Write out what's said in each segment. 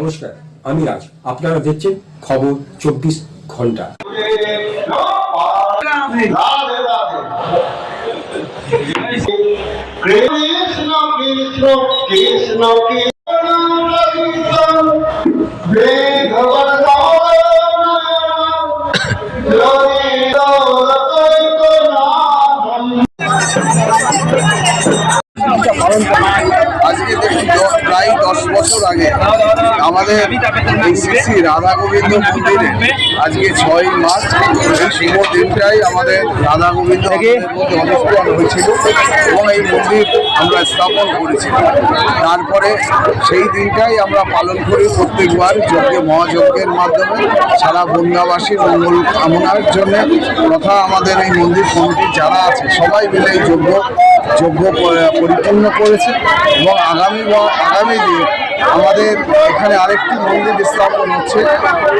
নমস্কার আমি রাজ। আপনারা দেখছেন খবর চব্বিশ ঘণ্টা। কৃষ্ণ কৃষ্ণ দশ বছর আগে আমাদের এই শ্রী রাধা গোবিন্দ মন্দিরে আজকে ছয় মাস এই শুভ দিনটাই আমাদের রাধা গোবিন্দ অনুষ্ঠিত হয়েছিল এবং এই মন্দির আমরা স্থাপন করেছিলাম। তারপরে সেই দিনটাই আমরা পালন করি প্রত্যেকবার যজ্ঞ মহাযজ্ঞের মাধ্যমে। সারা বন্যাবাসীর মঙ্গল কামনার জন্য তথা আমাদের এই মন্দির কমিটি যারা আছে সবাই মিলে এই যজ্ঞ প- পরিপূর্ণ করেছে এবং আগামী আগামী দিন আমাদের এখানে আরেকটি মন্দির স্থাপন হচ্ছে।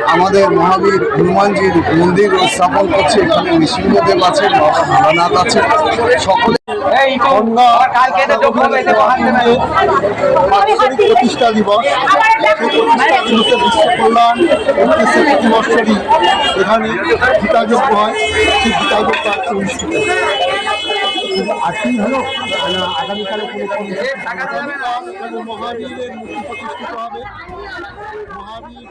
আমাদের মহাবীর হনুমানজির মন্দির স্থাপন করছে। এখানে নৃসিংহদেব আছে বাবা ভোলানাথ আছে। সকলে প্রতিষ্ঠা দিবস বিশ্ব কল্যাণ উদ্দেশ্যে প্রতি বছরই এখানে গীতাযোগ্য হয় সেই গীতাযোগ অনুষ্ঠিত। আজকেই হলো না আগামীকালে কোনো কোনো মহাবীরের মূর্তি প্রতিষ্ঠিত হবে। মহাবীর